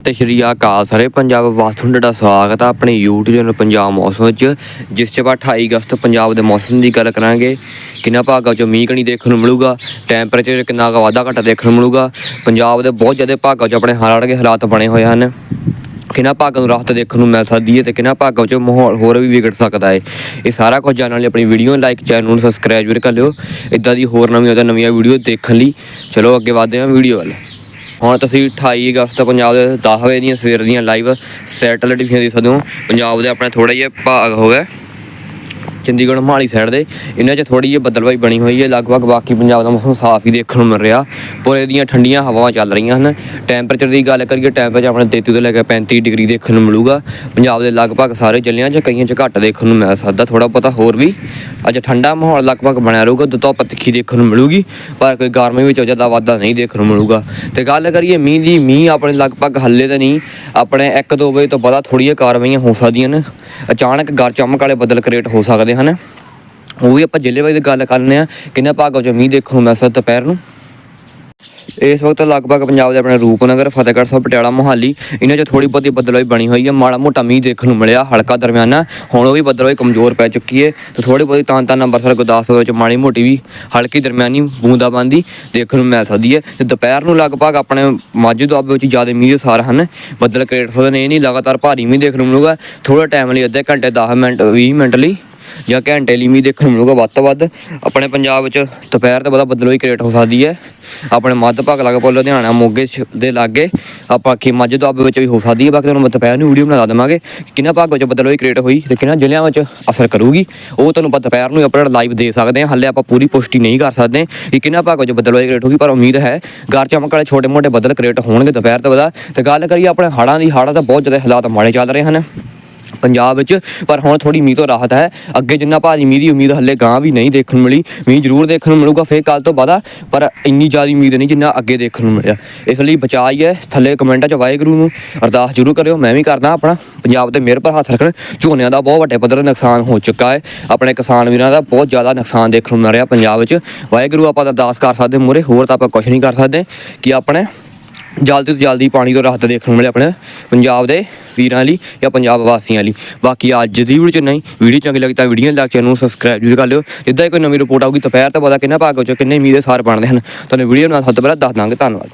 ਸਤਿ ਸ਼੍ਰੀ ਅਕਾਲ ਸਾਰੇ ਪੰਜਾਬ ਵਾਸਤੋਂ ਤੁਹਾਡਾ ਸਵਾਗਤ ਆ ਆਪਣੇ YouTube ਚੈਨਲ ਪੰਜਾਬ ਮੌਸਮ ਵਿੱਚ, ਜਿਸ 'ਚ ਆਪਾਂ 28 ਅਗਸਤ ਪੰਜਾਬ ਦੇ ਮੌਸਮ ਦੀ ਗੱਲ ਕਰਾਂਗੇ। ਕਿੰਨਾ ਭਾਗਾਂ 'ਚ ਮੀਂਹ ਕਣੀ ਦੇਖਣ ਨੂੰ ਮਿਲੂਗਾ ਟੈਂਪਰੇਚਰ ਕਿੰਨਾ ਕੁ ਵਾਧਾ ਘਟਾ ਦੇਖਣ ਨੂੰ ਮਿਲੂਗਾ। ਪੰਜਾਬ ਦੇ ਬਹੁਤ ਜ਼ਿਆਦਾ ਭਾਗਾਂ 'ਚ ਆਪਣੇ ਹਾਲਾਤ ਦੇ ਹਾਲਾਤ ਬਣੇ ਹੋਏ ਹਨ। ਕਿੰਨਾ ਭਾਗਾਂ ਨੂੰ ਰਾਹਤ ਦੇਖਣ ਨੂੰ ਮਿਲ ਸਕਦੀ ਹੈ ਤੇ ਕਿੰਨਾ ਭਾਗਾਂ 'ਚ ਮਾਹੌਲ ਹੋਰ ਵੀ ਵਿਗੜ ਸਕਦਾ ਹੈ। ਇਹ ਸਾਰਾ ਕੁਝ ਜਾਣਨ ਲਈ ਆਪਣੀ ਵੀਡੀਓ ਨੂੰ ਲਾਈਕ ਚੈਨਲ ਨੂੰ ਸਬਸਕ੍ਰਾਈਬ ਜ਼ਰੂਰ ਕਰ ਲਿਓ। ਇਦਾਂ ਦੀ ਹੋਰ ਨਵੀਆਂ ਤੇ ਨਵੀਆਂ ਵੀਡੀਓ ਦੇਖਣ ਲਈ। ਚਲੋ ਅੱਗੇ ਵਧਦੇ ਹਾਂ ਵੀਡੀਓ ਵੱਲ। ਹੁਣ ਤੁਸੀਂ 28 ਅਗਸਤ ਪੰਜਾਬ ਦੇ 10 ਵਜੇ ਦੀਆਂ ਸਵੇਰ ਦੀਆਂ ਲਾਈਵ ਸੈਟਲਾਈਟ ਵੀ ਦੇਖ ਸਕਦੇ ਹੋ ਪੰਜਾਬ ਦੇ ਆਪਣਾ ਥੋੜਾ ਜਿਹਾ ਭਾਗ ਹੋ ਗਿਆ ਚੰਡੀਗੜ੍ਹ ਮਹਾਲੀ ਸਾਈਡ ਦੇ, ਇਹਨਾਂ 'ਚ ਥੋੜੀ ਜਿਹੀ ਬੱਦਲਵਾਈ ਬਣੀ ਹੋਈ ਹੈ। ਲਗਭਗ ਬਾਕੀ ਪੰਜਾਬ ਦਾ ਮੌਸਮ ਸਾਫ਼ ਹੀ ਦੇਖਣ ਨੂੰ ਮਿਲ ਰਿਹਾ। ਪੂਰੇ ਦੀਆਂ ਠੰਡੀਆਂ ਹਵਾਵਾਂ ਚੱਲ ਰਹੀਆਂ ਹਨ। ਟੈਂਪਰੇਚਰ ਦੀ ਗੱਲ ਕਰੀਏ ਟੈਂਪਰੇਚਰ ਆਪਣੇ 33 ਤੋਂ ਲੈ ਕੇ 35 ਡਿਗਰੀ ਦੇਖਣ ਨੂੰ ਮਿਲੂਗਾ। ਪੰਜਾਬ ਦੇ ਲਗਭਗ ਸਾਰੇ ਜ਼ਿਲ੍ਹਿਆਂ 'ਚ ਕਈਆਂ 'ਚ ਘੱਟ ਦੇਖਣ ਨੂੰ ਮਿਲ ਸਕਦਾ। ਥੋੜਾ ਬਹੁਤਾ ਹੋਰ ਵੀ ਅੱਜ ਠੰਡਾ ਮਾਹੌਲ ਲਗਭਗ ਬਣਿਆ ਰਹੂਗਾ। ਧੁੱਪ ਤਿੱਖੀ ਦੇਖਣ ਨੂੰ ਮਿਲੂਗੀ, ਪਰ ਕੋਈ ਗਰਮੀ ਵਿੱਚ ਜ਼ਿਆਦਾ ਵਾਧਾ ਨਹੀਂ ਦੇਖਣ ਨੂੰ ਮਿਲੂਗਾ। ਤੇ ਗੱਲ ਕਰੀਏ, ਮੀਂਹ ਦੀ, ਮੀਂਹ ਆਪਣੇ ਲਗਭਗ ਹੱਲੇ ਤਾਂ ਨਹੀਂ। ਆਪਣੇ 1-2 ਵਜੇ ਤੋਂ ਬਾਅਦ ਥੋੜ੍ਹੀਆਂ ਕਾਰਵਾਈਆਂ ਹੋ ਸਕਦੀਆਂ ਨੇ। ਅਚਾਨਕ ਗਰ ਚਮਕ ਵਾਲੇ ਬੱਦਲ ਕ੍ਰੀਏਟ ਹੋ ਸਕਦੇ ਹਨ। ਉਹ ਵੀ ਆਪਾਂ ਜ਼ਿਲ੍ਹੇ ਵਾਈਜ਼ ਗੱਲ ਕਰਨੇ ਆ ਕਿੰਨਾ ਭਾਗਾਂ ਚ ਮੀਂਹ ਦੇਖਣ ਨੂੰ ਮਿਲ ਸਕਦਾ ਦੁਪਹਿਰ ਨੂੰ? ਇਸ ਵਕਤ ਲਗਭਗ ਪੰਜਾਬ ਦੇ ਆਪਣੇ ਰੂਪਨਗਰ, ਫਤਿਹਗੜ੍ਹ ਸਾਹਿਬ, ਪਟਿਆਲਾ, ਮੋਹਾਲੀ, ਇਹਨਾਂ 'ਚ ਥੋੜੀ ਬਹੁਤੀ ਬੱਦਲਵਾਈ ਬਣੀ ਹੋਈ ਹੈ। ਮਾੜਾ ਮੋਟਾ ਮੀਂਹ ਦੇਖਣ ਨੂੰ ਮਿਲਿਆ ਹਲਕਾ ਦਰਮਿਆਨਾ। ਹੁਣ ਉਹ ਵੀ ਬੱਦਲਵਾਈ ਕਮਜ਼ੋਰ ਪੈ ਚੁੱਕੀ ਹੈ। ਤੇ ਥੋੜੀ ਬਹੁਤੀ ਤਾਂ ਤਾਂ ਅੰਮ੍ਰਿਤਸਰ, ਗੁਰਦਾਸਪੁਰ ਵਿੱਚ ਮਾੜੀ ਮੋਟੀ ਵੀ ਹਲਕੀ ਦਰਮਿਆਨੀ ਬੂੰਦਾਬਾਂਦੀ ਦੇਖਣ ਨੂੰ ਮਿਲ ਸਕਦੀ ਹੈ। ਤੇ ਦੁਪਹਿਰ ਨੂੰ ਲਗਭਗ ਆਪਣੇ ਮਾਝੇ ਦੁਆਬੇ ਵਿੱਚ ਜ਼ਿਆਦਾ ਮੀਂਹ ਦੇ ਸਾਰ ਹਨ। ਬੱਦਲ ਕ੍ਰੀਏਟ ਹੋ ਨੇ, ਇਹ ਨਹੀਂ ਲਗਾਤਾਰ ਭਾਰੀ ਮੀਂਹ ਦੇਖਣ ਨੂੰ ਮਿਲੂਗਾ। ਥੋੜਾ ਟਾਈਮ ਲਈ ਅੱਧੇ ਘੰਟੇ 10 ਮਿੰਟ 20 ਮਿੰਟ ਲਈ ਜਾਂ ਘੰਟੇ ਲਈ ਮੀਂਹ ਦੇਖਣ ਨੂੰ ਮਿਲੂਗਾ ਵੱਧ ਤੋਂ ਵੱਧ। ਆਪਣੇ ਪੰਜਾਬ ਵਿੱਚ ਦੁਪਹਿਰ ਤੋਂ ਬਾਅਦ ਬੱਦਲੋਈ ਕ੍ਰੀਏਟ ਹੋ ਸਕਦੀ ਹੈ। ਆਪਣੇ ਮੱਧ ਭਾਗ ਲੱਗ ਪੋ ਲੁਧਿਆਣਾ ਮੋਗੇ ਦੇ ਲਾਗੇ ਆਪਾਂ ਕੀ ਮੱਝ ਦੁਆਬੇ ਵਿੱਚ ਵੀ ਹੋ ਸਕਦੀ ਹੈ। ਬਾਕੀ ਤੁਹਾਨੂੰ ਮੈਂ ਦੁਪਹਿਰ ਨੂੰ ਵੀਡੀਓ ਬਣਾ ਦੇਵਾਂਗੇ ਕਿ ਕਿੰਨਾ ਭਾਗਾਂ ਵਿੱਚ ਬੱਦਲੋਈ ਕ੍ਰੀਏਟ ਹੋਈ ਤੇ ਕਿੰਨਾ ਜ਼ਿਲ੍ਹਿਆਂ ਵਿੱਚ ਅਸਰ ਕਰੂਗੀ। ਉਹ ਤੁਹਾਨੂੰ ਆਪਾਂ ਦੁਪਹਿਰ ਨੂੰ ਅਪਡੇਟ ਲਾਈਵ ਦੇ ਸਕਦੇ ਹਾਂ। ਹੱਲੇ ਆਪਾਂ ਪੂਰੀ ਪੁਸ਼ਟੀ ਨਹੀਂ ਕਰ ਸਕਦੇ ਕਿ ਕਿੰਨਾ ਭਾਗ ਵਿੱਚ ਬੱਦਲੋਈ ਕ੍ਰੀਏਟ ਹੋਗੀ ਪਰ ਉਮੀਦ ਹੈ ਗਰ ਚਮਕ ਵਾਲੇ ਛੋਟੇ ਮੋਟੇ ਬੱਦਲ ਕ੍ਰੀਏਟ ਹੋਣਗੇ ਦੁਪਹਿਰ ਤੋਂ ਬਾਅਦ ਤੇ ਗੱਲ ਕਰੀਏ ਆਪਣੇ ਹੜ੍ਹਾਂ ਦੀ, ਹੜ੍ਹਾਂ ਤਾਂ ਬਹੁਤ ਜ਼ਿਆਦਾ ਹਾਲਾਤ ਮਾੜੇ ਚੱਲ ਰਹੇ ਹਨ। ਪੰਜਾਬ ਵਿੱਚ, ਪਰ ਹੁਣ ਥੋੜੀ ਮੀਂਹ ਤੋਂ ਰਾਹਤ ਹੈ। ਅੱਗੇ ਜਿੰਨਾ ਭਾਰੀ ਮੀਂਹ ਦੀ ਉਮੀਦ ਹੱਲੇ ਗਾਂ ਵੀ ਨਹੀਂ ਦੇਖਣ ਨੂੰ ਮਿਲੀ। ਮੀਂਹ ਜ਼ਰੂਰ ਦੇਖਣ ਨੂੰ ਮਿਲੂਗਾ, ਫੇਰ ਕੱਲ ਤੋਂ ਬਾਅਦ ਪਰ ਇੰਨੀ ਜ਼ਿਆਦਾ ਉਮੀਦ ਨਹੀਂ ਜਿੰਨਾ ਅੱਗੇ ਦੇਖਣ ਨੂੰ ਮਿਲਿਆ। ਇਸ ਲਈ ਬਚਾ ਹੀ ਹੈ। ਥੱਲੇ ਕਮੈਂਟਾਂ 'ਚ ਵਾਹਿਗੁਰੂ ਨੂੰ ਅਰਦਾਸ ਜ਼ਰੂਰ ਕਰਿਓ। ਮੈਂ ਵੀ ਕਰਦਾ ਆਪਣਾ। ਪੰਜਾਬ ਦੇ ਮਿਹਰ ਪਰ ਹੱਥ ਰੱਖਣ। ਝੋਨਿਆਂ ਦਾ ਬਹੁਤ ਵੱਡੇ ਪੱਧਰ ਤੇ ਨੁਕਸਾਨ ਹੋ ਚੁੱਕਾ ਹੈ। ਆਪਣੇ ਕਿਸਾਨ ਵੀਰਾਂ ਦਾ ਬਹੁਤ ਜ਼ਿਆਦਾ ਨੁਕਸਾਨ ਦੇਖਣ ਨੂੰ ਮਿਲ ਰਿਹਾ ਪੰਜਾਬ ਵਿੱਚ। ਵਾਹਿਗੁਰੂ ਆਪਾਂ ਅਰਦਾਸ ਕਰ ਸਕਦੇ ਮੂਹਰੇ। ਹੋਰ ਤਾਂ ਆਪਾਂ ਕੁਝ ਨਹੀਂ ਕਰ ਸਕਦੇ। ਕਿ ਆਪਣੇ ਜਲਦੀ ਤੋਂ ਜਲਦੀ ਪਾਣੀ ਤੋਂ ਰਾਹਤ ਦੇਖਣ ਨੂੰ ਮਿਲੇ ਆਪਣੇ ਪੰਜਾਬ ਦੇ ਵੀਰਾਂ ਲਈ ਜਾਂ ਪੰਜਾਬ ਵਾਸੀਆਂ ਲਈ। ਬਾਕੀ ਅੱਜ ਦੀ ਵੀਡੀਓ ਚ ਨਹੀਂ ਵੀਡੀਓ ਚੰਗੀ ਲੱਗੀ ਤਾਂ ਵੀਡੀਓ ਲਾਈਕ ਚੈਨਲ ਨੂੰ ਸਬਸਕ੍ਰਾਈਬ ਜ਼ਰੂਰ ਕਰ ਲਿਓ। ਜਿੱਦਾਂ ਕੋਈ ਨਵੀਂ ਰਿਪੋਰਟ ਆਊਗੀ, ਦੁਪਹਿਰ ਤੋਂ ਪਤਾ ਕਿੰਨਾ ਭਾਗ ਹੋ ਕਿੰਨੇ ਮੀਂਹ ਦੇ ਸਾਰ ਬਣਦੇ ਹਨ। ਤੁਹਾਨੂੰ ਵੀਡੀਓ ਨਾਲ ਸਭ ਤੋਂ ਪਹਿਲਾਂ ਦੱਸ ਦਾਂਗੇ। ਧੰਨਵਾਦ।